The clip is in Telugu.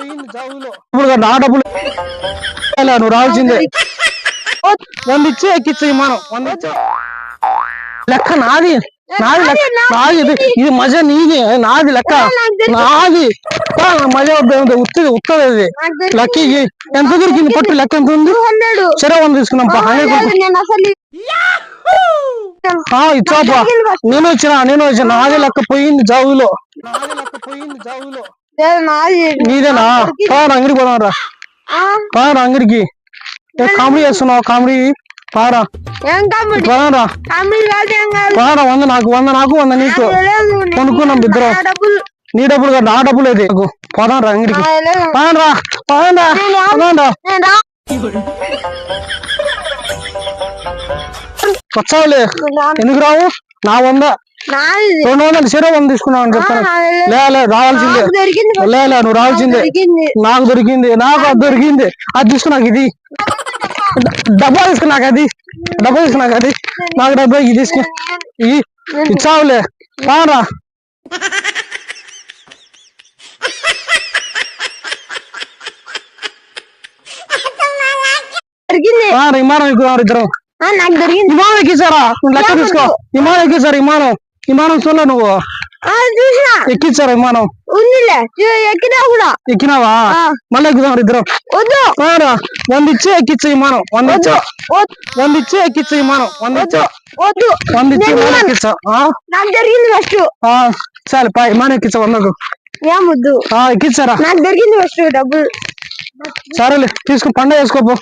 ఇప్పుడు నా డబ్బులు నువ్వు రావాల్సిందే. వంద ఇచ్చి ఎక్కిచ్చు విమానం వంద ఇచ్చా. లెక్క నాది. నాది లెక్క నాది ఇది. ఇది మజా నీది. నాది లెక్క. నాది. ఆ, మజా ఉత్తది ఉత్తది అది. లక్కీకి ఎంత దొరికింది పట్టు? లెక్క ఎంత ఉంది? సరే వంద తీసుకున్నాం ఇచ్చాపా నేను వచ్చిన నేను వచ్చిన. నాది లెక్క పోయింది జాబులో నాది లెక్క పోయింది నాది నీదేనా పారా అంగడికి పోదాం రా ఆ, పారా అంగడికి ఏ కామెడీ చేస్తున్నావు కామెడీ పారా ఏం కామెడీ పారా కామెడీ కాదు ఏం కాదు పారా వంద నాకు వంద నాకు వంద నీకు లేదు, నేను- కొనుక్కున్నాం ఇద్దరం. నా డబ్బులు నీ డబ్బులు కాదు నా డబ్బులు ఇది నాకు పోదాం రా అంగడికి నా లేదు. పారా పారా పారా నేను రా- వచ్చావులే నేను రా- ఎందుకు రావు నా వంద నాది రెండు వందలు సరే వంద తీసుకున్నావు అని చెప్తాను. లే రావాల్సిందే. లే నువ్వు రావాల్సిందే. నాకు దొరికింది. నాకు అది దొరికింది. అది తీసుకు నాకు ఇది. డబ్బా తీసుకు నాకు అది. డబ్బా తీసుకు నాకు అది. నాకు డబ్బా ఇది తీసుకు ఇది. ఇచ్చావులే పారా. విమానం ఎక్కువ ఇద్దరం. విమానం ఎక్కించారా? లెక్క తీసుకో విమానం ఎక్కించారు విమానం? విమానం చూడలే నువ్వు? చూసినా. ఎక్కించారు విమానం? ఉందిలే. చూ- ఎక్కినా కూడా. ఎక్కినావా. మళ్ళీ ఎక్కుదాం ఇద్దరం. వద్దు. వంద ఇచ్చి ఎక్కించు విమానం వంద ఇచ్చా వంద ఇచ్చి ఎక్కించు విమానం వంద ఇచ్చా వద్దు. వంద ఇచ్చి ఎక్కించా? నాకు జరిగింది ఫస్ట్ చాలు పా విమానం ఎక్కించా వందకు ఏం వద్దు ఆ, ఎక్కించారా? నాకు దొరికింది ఫస్ట్ డబ్బులు. సరేలే తీసుకుని పండగ వేసుకోపో.